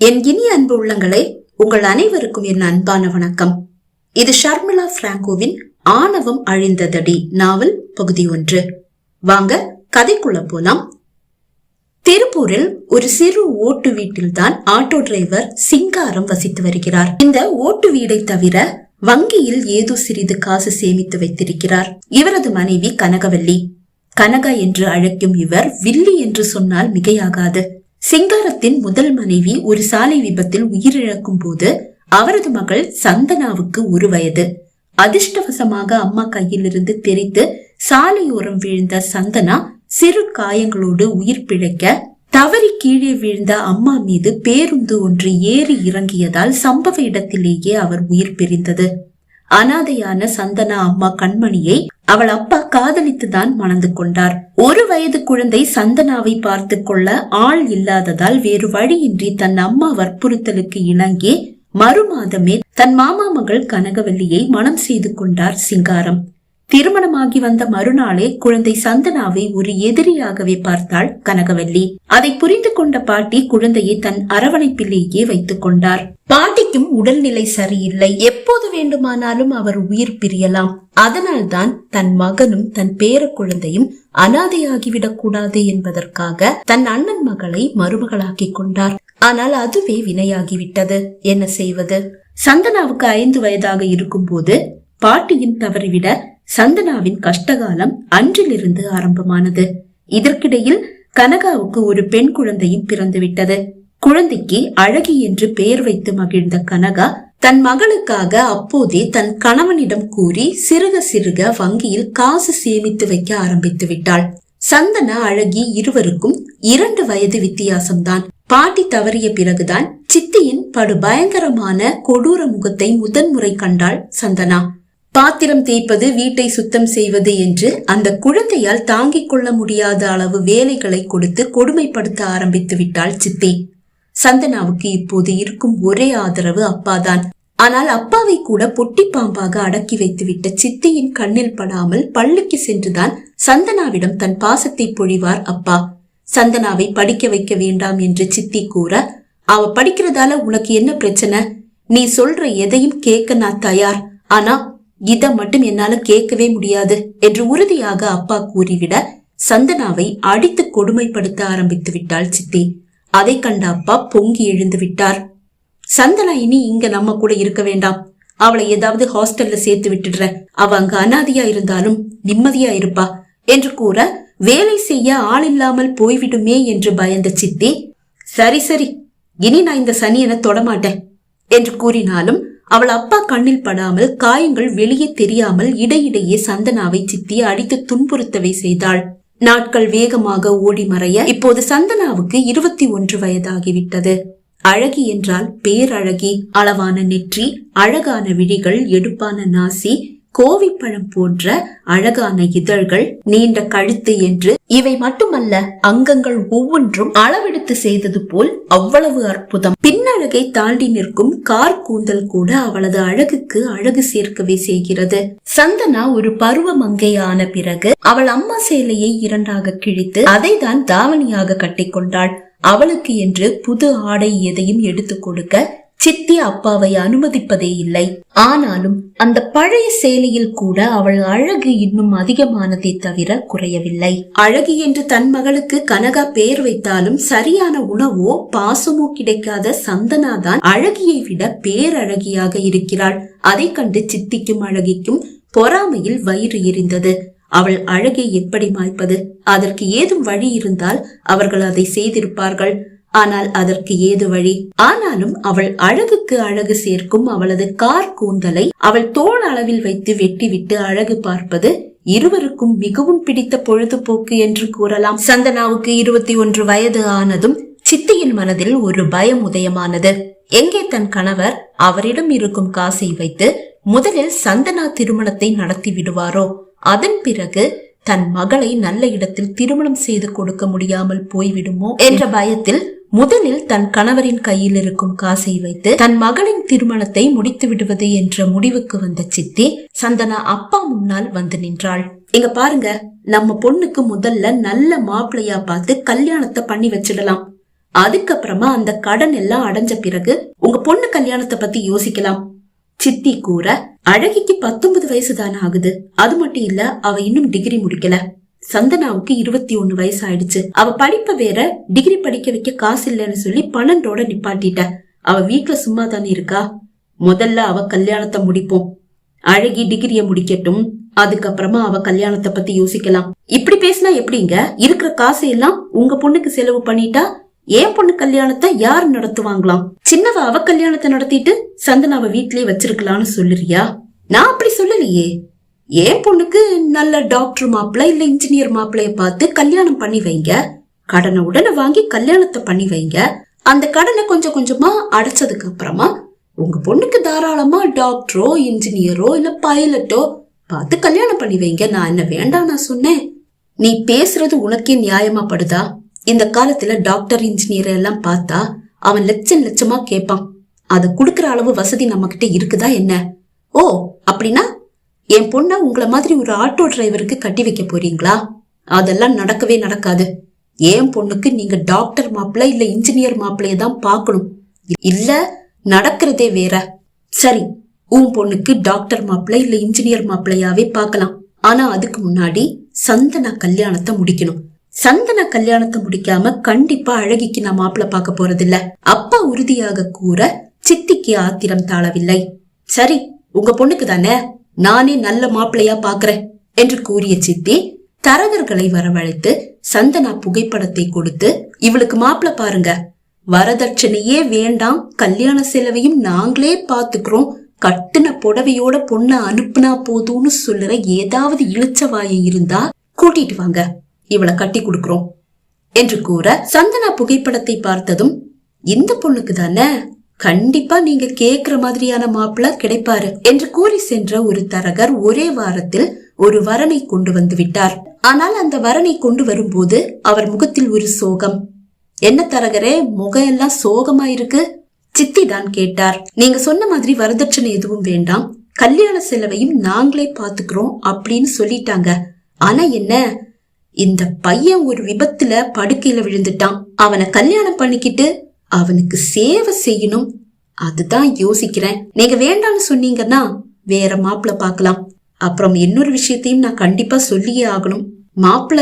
என் இனிய அன்பு உள்ளங்களே உங்கள் அனைவருக்கும் என் அன்பான வணக்கம். இது ஷர்மிளா பிராங்கோவின் ஆணவம் அழிந்ததடி நாவல் பகுதி ஒன்று. வாங்க கதைக்குள்ள போலாம். திருப்பூரில் ஒரு சிறு ஓட்டு வீட்டில்தான் ஆட்டோ டிரைவர் சிங்காரம் வசித்து வருகிறார். இந்த ஓட்டு வீடை தவிர வங்கியில் ஏதோ சிறிது காசு சேமித்து வைத்திருக்கிறார். இவரது மனைவி கனகவல்லி. கனகா என்று அழைக்கும் இவர் வில்லி என்று சொன்னால் மிகையாகாது. சிங்காரத்தின் முதல் மனைவி ஒரு சாலை விபத்தில் உயிரிழக்கும் போது அவரது மகள் சந்தனாவுக்கு ஒரு வயது. அதிர்ஷ்டவசமாக அம்மா கையிலிருந்து தெரித்து சாலையோரம் விழுந்த சந்தனா சிறு காயங்களோடு உயிர் பிழைக்க தவறி கீழே விழுந்த அம்மா மீது பேருந்து ஒன்று ஏறி இறங்கியதால் சம்பவ இடத்திலேயே அவர் உயிர் பிரிந்தது. அனாதையான சந்தனா அம்மா கண்மணியை அவள் அப்பா காதலித்துதான் மணந்து கொண்டார். ஒரு வயது குழந்தை சந்தனாவை பார்த்து கொள்ள ஆள் இல்லாததால் வேறு வழியின்றி தன் அம்மா வற்புறுத்தலுக்கு இணங்கி மறுமாதமே தன் மாமா மகள் கனகவல்லியை மனம் செய்து கொண்டார் சிங்காரம். திருமணமாகி வந்த மறுநாளே குழந்தை சந்தனாவை ஒரு எதிரியாகவே பார்த்தாள் கனகவல்லி. அதை புரிந்து கொண்ட பாட்டி குழந்தையை தன் அரவணைப்பிலேயே வைத்துக் கொண்டார். பாட்டிக்கும் உடல்நிலை சரியில்லை. எப்போது வேண்டுமானாலும் அவர் உயிர் பிரியலாம். அதனால்தான் தன் மகனும் தன் பேர குழந்தையும் அனாதையாகிவிடக் கூடாது என்பதற்காக தன் அண்ணன் மகளை மருமகளாக்கிக் கொண்டார். ஆனால் அதுவே வினையாகிவிட்டது. என்ன செய்வது? சந்தனாவுக்கு ஐந்து வயதாக இருக்கும் போது பாட்டியின் தவறிவிட சந்தனாவின் கஷ்டகாலம் அன்றிலிருந்து ஆரம்பமானது. இதற்கிடையில் கனகாவுக்கு ஒரு பெண் குழந்தையும் பிறந்துவிட்டது. குழந்தைக்கு அழகி என்று பெயர் வைத்து மகிழ்ந்த கனகா தன் மகளுக்காக அப்போதே தன் கணவனிடம் கூறி சிறுக சிறுக வங்கியில் காசு சேமித்து வைக்க ஆரம்பித்து விட்டாள். சந்தனா அழகி இருவருக்கும் இரண்டு வயது வித்தியாசம்தான். பாட்டி தவறிய பிறகுதான் சித்தியின் படு பயங்கரமான கொடூர முகத்தை முதன்முறை கண்டாள் சந்தனா. பாத்திரம் தேய்ப்பது வீட்டை சுத்தம் செய்வது என்று அந்த குழந்தையால் தாங்கிக் கொள்ள முடியாத அளவு வேலைகளை கொடுத்து கொடுமைப்படுத்த ஆரம்பித்து விட்டாள் சித்தி. சந்தனாவுக்கு இப்போது இருக்கும் ஒரே ஆதரவு அப்பாதான். ஆனால் அப்பாவை கூட பொட்டி பாம்பாக அடக்கி வைத்துவிட்ட சித்தியின் கண்ணில் படாமல் பள்ளிக்கு சென்றுதான் சந்தனாவிடம் தன் பாசத்தை பொழிவார் அப்பா. சந்தனாவை படிக்க வைக்க வேண்டாம் என்று சித்தி கூற அவ படிக்கிறதால உனக்கு என்ன பிரச்சனை? நீ சொல்ற எதையும் கேட்க நான் தயார். ஆனா இதை மட்டும் என்னால கேட்கவே முடியாது என்று உறுதியாக அப்பா கூறிவிட சந்தனாவை அடித்து கொடுமைப்படுத்த ஆரம்பித்து விட்டாள் சித்தி. அதை கண்ட அப்பா பொங்கி எழுந்து விட்டார். சந்தனா இனி இங்க நம்ம கூட இருக்க வேண்டாம். அவளை ஏதாவது ஹாஸ்டல்ல சேர்த்து விட்டுடுற. அவ அங்க அனாதியா இருந்தாலும் நிம்மதியா இருப்பா என்று கூற வேலை செய்ய ஆள் இல்லாமல் போய்விடுமே என்று பயந்த சித்தி சரி சரி இனி நான் இந்த சனியனை தொடமாட்டேன் என்று கூறினாலும் அவள் அப்பா கண்ணில் படாமல் காயங்கள் வெளியே தெரியாமல் இடையிடையே சந்தனாவை சித்தி அடித்து துன்புறுத்தவை செய்தாள். நாட்கள் வேகமாக ஓடி மறைய இப்போது சந்தனாவுக்கு இருபத்தி ஒன்று வயதாகிவிட்டது. அழகி என்றால் பேரழகி அளவான நெற்றி அழகான விழிகள் எடுப்பான நாசி கோவிப்பழம் போன்ற அழகான இதழ்கள் நீண்ட கழுத்து என்று இவை மட்டுமல்ல அங்கங்கள் ஒவ்வொன்றும் அளவெடுத்து செய்தது போல் அவ்வளவு அற்புதம். பின்னழகை தாண்டி நிற்கும் கார் கூந்தல் கூட அவளது அழகுக்கு அழகு சேர்க்கவே செய்கிறது. சந்தனா ஒரு பருவ மங்கையான பிறகு அவள் அம்மா சேலையை இரண்டாக கிழித்து அதை தான் தாவணியாக கட்டிக்கொண்டாள். அவளுக்கு என்று புது ஆடை எதையும் எடுத்துக் கொடுக்க சித்தி அப்பாவை அனுமதிப்பதே இல்லை. ஆனாலும் அந்த பழைய சேலையில் கூட அவள் அழகு இன்னும் அதிகமானதை தவிர குறையவில்லை. அழகி என்று தன் மகளுக்கு கனகா பெயர் வைத்தாலும் சரியான உணவோ பாசமோ கிடைக்காத சந்தனாதான் அழகியை விட பேரழகியாக இருக்கிறாள். அதை கண்டு சித்திக்கும் அழகிக்கும் பொறாமையில் வயிறு எரிந்தது. அவள் அழகை எப்படி மாய்ப்பது? அதற்கு ஏதும் வழி இருந்தால் அவர்கள் அதை செய்திருப்பார்கள். ஆனால் அதற்கு ஏது வழி? ஆனாலும் அவள் அழகுக்கு அழகு சேர்க்கும் அவளது கார் கூந்தலை அவள் தோல் அளவில் வைத்து வெட்டிவிட்டு அழகு பார்ப்பது இருவருக்கும் மிகவும் பிடித்த பொழுதுபோக்கு என்று கூறலாம். சந்தனாவுக்கு இருபத்தி ஒன்று வயது ஆனதும் சித்தியின் மனதில் ஒரு பயம் உதயமானது. எங்கே தன் கணவர் அவரிடம் இருக்கும் காசை வைத்து முதலில் சந்தனா திருமணத்தை நடத்தி விடுவாரோ? அதன் பிறகு தன் மகளை நல்ல இடத்தில் திருமணம் செய்து கொடுக்க முடியாமல் போய்விடுமோ? என்ற பயத்தில் முதலில் தன் கணவரின் கையில் இருக்கும் காசை வைத்து தன் மகளின் திருமணத்தை முடித்து விடுவது என்ற முடிவுக்கு வந்த சித்தி சந்தனா அப்பா முன்னால் வந்து நின்றாள். இங்க பாருங்க நம்ம பொண்ணுக்கு முதல்ல நல்ல மாப்பிள்ளையா பார்த்து கல்யாணத்தை பண்ணி வச்சிடலாம். அதுக்கப்புறமா அந்த கடன் எல்லாம் அடைஞ்ச பிறகு உங்க பொண்ணு கல்யாணத்தை பத்தி யோசிக்கலாம். சித்தி கூற அழகிக்கு பத்தொன்பது வயசு தானே ஆகுது. அது மட்டும் இல்ல அவ இன்னும் டிகிரி முடிக்கல. சந்தனாவுக்கு இருபத்தி ஒண்ணு வயசு ஆயிடுச்சு அவ படிப்ப வேற டிகிரி படிக்க வைக்க காசு இல்லைன்னு சொல்லி பன்னெண்டோட நிப்பாட்டிட்ட. அவ வீட்டுல சும்மா தானே இருக்கா? முதல்ல அவ கல்யாணத்தை முடிப்போம். அழகி டிகிரிய முடிக்கட்டும். அதுக்கப்புறமா அவ கல்யாணத்தை பத்தி யோசிக்கலாம். இப்படி பேசினா எப்படிங்க? இருக்கிற காசு எல்லாம் உங்க பொண்ணுக்கு செலவு பண்ணிட்டா என் பொண்ணு கல்யாணத்தை யார் நடத்துவாங்களாம்? சின்னவ அவ கல்யாணத்தை நடத்திட்டு சந்தனாவ வீட்லயே வச்சிருக்கலாம்னு சொல்லுறியா? நான் அப்படி சொல்லலையே. என் பொண்ணுக்கு நல்ல டாக்டர் மாப்பிள்ள இல்ல இன்ஜினியர் மாப்பிள்ளைய பார்த்து கல்யாணம் பண்ணி வைங்க. கடனை உடனே வாங்கி கல்யாணத்தை பண்ணி வைங்க. அந்த கடனை கொஞ்சம் கொஞ்சமா அடைச்சதுக்கு அப்புறமா உங்க பொண்ணுக்கு தாராளமா டாக்டரோ இன்ஜினியரோ இல்ல பைலட்டோ பார்த்து கல்யாணம் பண்ணி வைங்க. நான் என்ன வேண்டாம் நான் சொன்னேன். நீ பேசுறது உனக்கே நியாயமா படுதா? இந்த காலத்துல டாக்டர் இன்ஜினியர் எல்லாம் பார்த்தா அவன் லட்சம் லட்சமா கேட்பான் அதை குடுக்கற அளவு வசதி நம்ம கிட்ட இருக்குதா என்ன? ஓ அப்படின்னா என் பொண்ணை உங்களை மாதிரி ஒரு ஆட்டோ டிரைவருக்கு கட்டி வைக்க போறீங்களா? அதெல்லாம் நடக்கவே நடக்காது. என் பொண்ணுக்கு நீங்க டாக்டர் மாப்பிள்ள இல்ல இன்ஜினியர் மாப்பிள்ளைய தான் பார்க்கணும். இல்ல நடக்கிறதே வேற. சரி உன் பொண்ணுக்கு டாக்டர் மாப்பிள்ள இல்ல இன்ஜினியர் மாப்பிள்ளையாவே பார்க்கலாம். ஆனா அதுக்கு முன்னாடி சந்தனா கல்யாணத்தை முடிக்கணும். சந்தன கல்யாணத்தை முடிக்காம கண்டிப்பா அழகிக்கு நான் மாப்பிள்ள பார்க்க போறதில்ல. அப்பா உறுதியாக கூற சித்திக்கு ஆத்திரம் தாழவில்லை. சரி உங்க பொண்ணுக்கு தானே? நானே நல்ல மாப்பிள்ளையா பாக்குறேன் என்று கூறிய சித்தி தரகர்களை வரவழைத்து சந்தனா புகைப்படத்தை கொடுத்து இவளுக்கு மாப்பிள்ள பாருங்க. வரதட்சணையே வேண்டாம். கல்யாண செலவையும் நாங்களே பாத்துக்கிறோம். கட்டுன புடவையோட பொண்ண அனுப்புனா போதும்னு சொல்லுற ஏதாவது இழுச்சவாயம் இருந்தா கூட்டிட்டு வாங்க. இவளை கட்டி கொடுக்கறோம். என்று கூற சந்தனா புகைப்படத்தை பார்த்ததும் இந்த பொண்ணுக்கு தானே? கண்டிப்பா நீங்க கேக்குற மாதிரியான மாப்பிள்ள கிடைப்பாரு என்று கூறி சென்ற ஒரு தரகர் ஒரே வாரத்தில் ஒரு வரனை கொண்டு வந்து விட்டார். ஆனால் அந்த வரனை கொண்டு வரும்போது அவர் முகத்தில் ஒரு சோகம். என்ன தரகரே முகம் எல்லாம் சோகமா இருக்கு? சித்தி தான் கேட்டார். நீங்க சொன்ன மாதிரி வரதட்சணை எதுவும் வேண்டாம். கல்யாண செலவையும் நாங்களே பாத்துக்கிறோம் அப்படின்னு சொல்லிட்டாங்க. ஆனா என்ன? இந்த பையன் ஒரு விபத்துல படுக்கையில விழுந்துட்டான். அவனை கல்யாணம் பண்ணிக்கிட்டு அவனுக்கு சேவை செய்யணும். அதுதான் யோசிக்கிறேன். நீங்க வேண்டாம்னு சொன்னீங்கன்னா வேற மாப்பிள்ள பார்க்கலாம். அப்புறம் இன்னொரு விஷயத்தையும் நான் கண்டிப்பா சொல்லியே ஆகணும். மாப்பிள்ள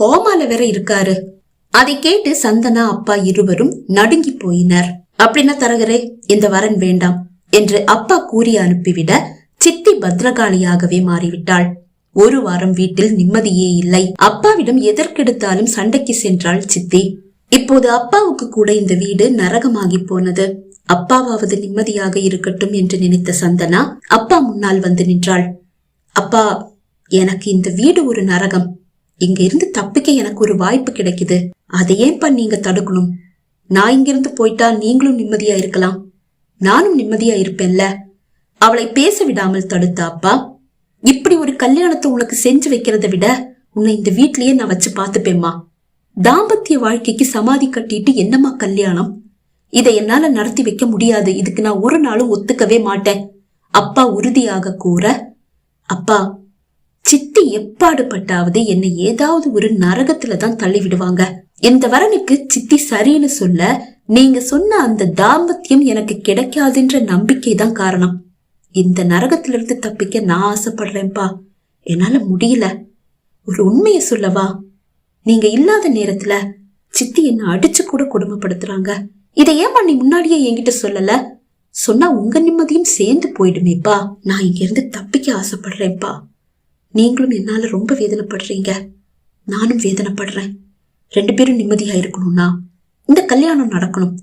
கோமால வேற இருக்காரு. அதை கேட்டு சந்தனா அப்பா இருவரும் நடுங்கி போயினர். அப்படின்னா தரகரே இந்த வரன் வேண்டாம் என்று அப்பா கூறி அனுப்பிவிட சித்தி பத்ரகாளியாகவே மாறிவிட்டாள். ஒரு வாரம் வீட்டில் நிம்மதியே இல்லை. அப்பாவிடம் எதற்கெடுத்தாலும் சண்டைக்கு சென்றாள் சித்தி. இப்போது அப்பாவுக்கு கூட இந்த வீடு நரகமாகி போனது. அப்பாவாவது நிம்மதியாக இருக்கட்டும் என்று நினைத்த சந்தனா அப்பா முன்னால் வந்து நின்றாள். அப்பா எனக்கு இந்த வீடு ஒரு நரகம். இங்க இருந்து தப்பிக்க எனக்கு ஒரு வாய்ப்பு கிடைக்குது. அதை ஏன்பா நீங்க தடுக்கணும்? நான் இங்கிருந்து போயிட்டா நீங்களும் நிம்மதியா இருக்கலாம். நானும் நிம்மதியா இருப்பேன்ல. அவளை பேச விடாமல் தடுத்த அப்பா இப்படி ஒரு கல்யாணத்தை உனக்கு செஞ்சு வைக்கிறத விட உன்னை இந்த வீட்லயே நான் வச்சு பாத்துப்பேம்மா தாம்பத்திய வாழ்க்கைக்கு சமாதி கட்டிட்டு என்னம்மா கல்யாணம்? இதை என்னால நடத்தி வைக்க முடியாது. இதுக்கு நான் ஒரு நாளும் ஒத்துக்கவே மாட்டேன். அப்பா உறுதியாக கூற அப்பா சித்தி எப்பாடுபட்டாவது என்னை ஏதாவது ஒரு நரகத்துல தான் தள்ளி விடுவாங்க இந்த வரனுக்கு சித்தி சரின்னு சொல்ல நீங்க சொன்ன அந்த தாம்பத்தியம் எனக்கு கிடைக்காதுன்ற நம்பிக்கை தான் காரணம். இந்த நரகத்திலிருந்து தப்பிக்க நான் ஆசைப்படுறேன்பா என்னால முடியல. ஒரு உண்மையை சொல்லவா? நீங்க இல்லாத நேரத்துல சித்தி என்ன அடிச்சு கூட கொடுமைப்படுத்துறாங்க. இதை ஏமா நீ முன்னாடியே என்கிட்ட சொல்லல? சொன்னா உங்க நிம்மதியும் சேர்ந்து போயிடுமேப்பா. நான் இங்க இருந்து தப்பிக்க ஆசைப்படுறேன்ப்பா. நீங்களும் என்னால ரொம்ப வேதனைப்படுறீங்க. நானும் வேதனைப்படுறேன். ரெண்டு பேரும் நிம்மதியா இருக்கணும்னா இந்த கல்யாணம் நடக்கணும்.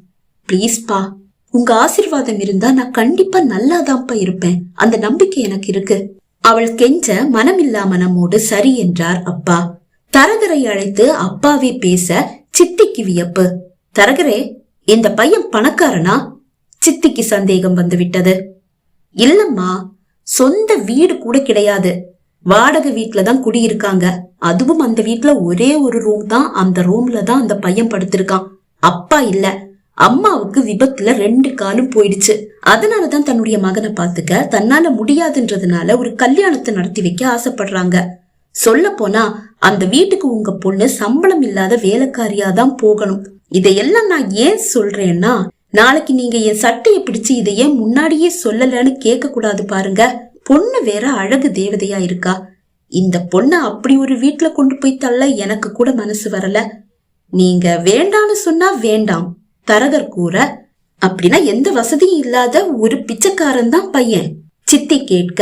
ப்ளீஸ்பா உங்க ஆசிர்வாதம் இருந்தா நான் கண்டிப்பா நல்லாதான்ப்பா இருப்பேன். அந்த நம்பிக்கை எனக்கு இருக்கு. அவள் கெஞ்ச மனமில்லா மனமோடு சரி என்றார் அப்பா. தரகரை அழைத்து அப்பாவே பேச சித்திக்கு வியப்பு. தரகரே இந்த பையன் பணக்காரனா? சித்திக்கு சந்தேகம் வந்துவிட்டது. இல்லம்மா சொந்த வீடு கூட கிடையாது. வாடகை வீட்டுல தான் குடியிருக்காங்க. அதுவும் அந்த வீட்டுல ஒரே ஒரு ரூம் தான். அந்த ரூம்ல தான் அந்த பையன் படுத்திருக்கான். அப்பா இல்ல. அம்மாவுக்கு விபத்துல ரெண்டு காலும் போயிடுச்சு. அதனாலதான் தன்னுடைய மகனை பாத்துக்க தன்னால முடியாதுன்றதுனால ஒரு கல்யாணத்தை நடத்தி வைக்க ஆசைப்படுறாங்க. சொல்ல போனா அந்த வீட்டுக்கு உங்க பொண்ணு சம்பளம் இல்லாத வேலைக்காரியா தான் போகணும். இதையெல்லாம் நான் ஏன் சொல்றேன்னா நாளைக்கு நீங்க என் சட்டையை பிடிச்சு இதை ஏன் முன்னாடியே சொல்லலன்னு கேட்க கூடாது பாருங்க. பொண்ணு வேற அழகு தேவதையா இருக்கா. இந்த பொண்ணை அப்படி ஒரு வீட்டுல கொண்டு போய் தள்ள எனக்கு கூட மனசு வரல. நீங்க வேண்டான்னு சொன்னா வேண்டாம். தரகர் கூற அப்படின்னா எந்த வசதியும் இல்லாத ஒரு பிச்சைக்காரன் தான் பையன். சித்தி கேட்க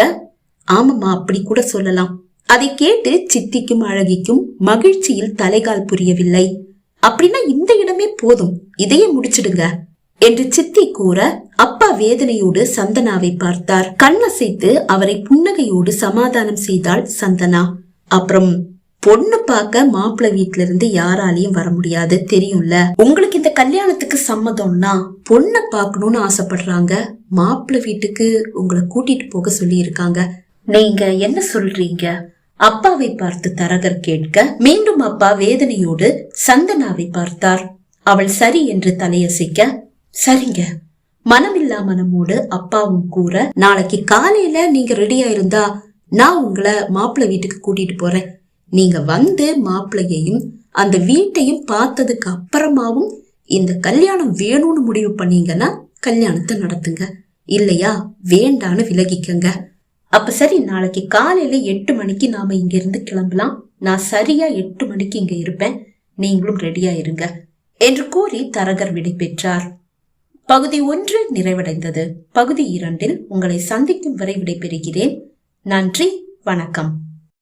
ஆமாம்மா அப்படி கூட சொல்லலாம். அதை கேட்டு சித்திக்கும் அழகிக்கும் மகிழ்ச்சியில் தலைகால் புரியவில்லை. அப்படின்னா இந்த இடமே போதும். இதையே முடிச்சிடுங்க. என்று சித்தி கூற அப்பா வேதனையோடு சந்தனாவை பார்த்தார். கண்ணசைத்து அவரை புன்னகையோடு சமாதானம் செய்தாள் சந்தனா. அப்புறம் பொண்ணு பார்க்க மாப்பிள்ளை வீட்ல இருந்து யாராலையும் வர முடியாது. தெரியும்ல? உங்களுக்கு இந்த கல்யாணத்துக்கு சம்மதம்னா பொண்ணை பார்க்கணும்னு ஆசைப்படுறாங்க. மாப்பிள்ளை வீட்டுக்கு உங்களை கூட்டிட்டு போக சொல்லி இருக்காங்க நீங்க என்ன சொல்றீங்க? அப்பாவை பார்த்து தரகர் கேட்க மீண்டும் அப்பா வேதனையோடு சந்தனாவை பார்த்தார். அவள் சரி என்று தலையசைக்க சரிங்க. மனமில்லா மனமோடு அப்பாவும் கூற நாளைக்கு காலையில நீங்க ரெடியா இருந்தா நான் உங்களை மாப்பிள்ளை வீட்டுக்கு கூட்டிட்டு போறேன். நீங்க வந்து மாப்பிள்ளையையும் அந்த வீட்டையும் பார்த்ததுக்கு அப்புறமாவும் இந்த கல்யாணம் வேணும்னு முடிவு பண்ணீங்கன்னா கல்யாணத்தை நடத்துங்க. இல்லையா வேண்டான்னு விலகிக்கங்க. அப்ப சரி நாளைக்கு காலையில எட்டு மணிக்கு நாம இங்க இருந்து கிளம்பலாம். நான் சரியா எட்டு மணிக்கு இங்க இருப்பேன். நீங்களும் ரெடியா இருங்க என்று கூறி தரகர் விடை பெற்றார். பகுதி ஒன்று நிறைவடைந்தது. பகுதி இரண்டில் உங்களை சந்திக்கும் வரை விடைபெறுகிறேன். நன்றி வணக்கம்.